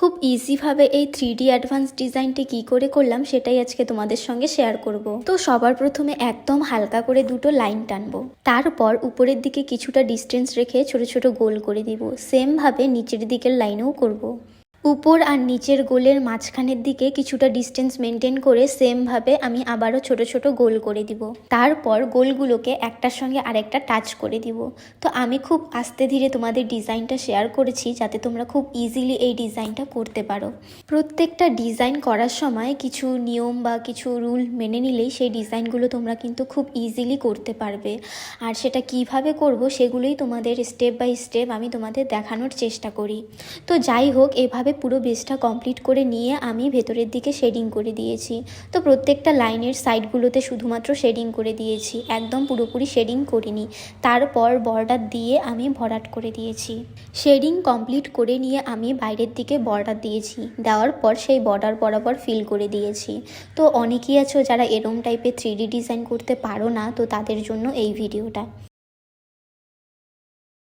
খুব ইজিভাবে এই থ্রি ডি অ্যাডভান্স ডিজাইনটি কী করে করলাম সেটাই আজকে তোমাদের সঙ্গে শেয়ার করব। তো সবার প্রথমে একদম হালকা করে দুটো লাইন টানব। তারপর উপরের দিকে কিছুটা ডিস্টেন্স রেখে ছোট ছোট গোল করে দিব। সেমভাবে নিচের দিকের লাইনেও করব। উপর আর নিচের গোলের মাঝখানের দিকে কিছুটা ডিস্টেন্স মেনটেন করে সেমভাবে আমি আবারও ছোট ছোট গোল করে দিব। তারপর গোলগুলোকে একটার সঙ্গে আরেকটা টাচ করে দিব। তো আমি খুব আস্তে ধীরে তোমাদের ডিজাইনটা শেয়ার করেছি যাতে তোমরা খুব ইজিলি এই ডিজাইনটা করতে পারো। প্রত্যেকটা ডিজাইন করার সময় কিছু নিয়ম বা কিছু রুল মেনে নিলেই সেই ডিজাইনগুলো তোমরা কিন্তু খুব ইজিলি করতে পারবে। আর সেটা কীভাবে করব সেগুলোই তোমাদের স্টেপ বাই স্টেপ আমি তোমাদের দেখানোর চেষ্টা করি। তো যাই হোক, এভাবে পুরো বেসটা কমপ্লিট করে নিয়ে আমি ভেতরের দিকে শেডিং করে দিয়েছি। তো প্রত্যেকটা লাইনের সাইডগুলোতে শুধুমাত্র শেডিং করে দিয়েছি, একদম পুরোপুরি শেডিং করিনি। তারপর বর্ডার দিয়ে আমি ভরাট করে দিয়েছি। শেডিং কমপ্লিট করে নিয়ে আমি বাইরের দিকে বর্ডার দিয়েছি। দেওয়ার পর সেই বর্ডার বরাবর ফিল করে দিয়েছি। তো অনেকেই আছো যারা এরম টাইপের থ্রি ডিজাইন করতে পারো না, তো তাদের জন্য এই ভিডিওটা।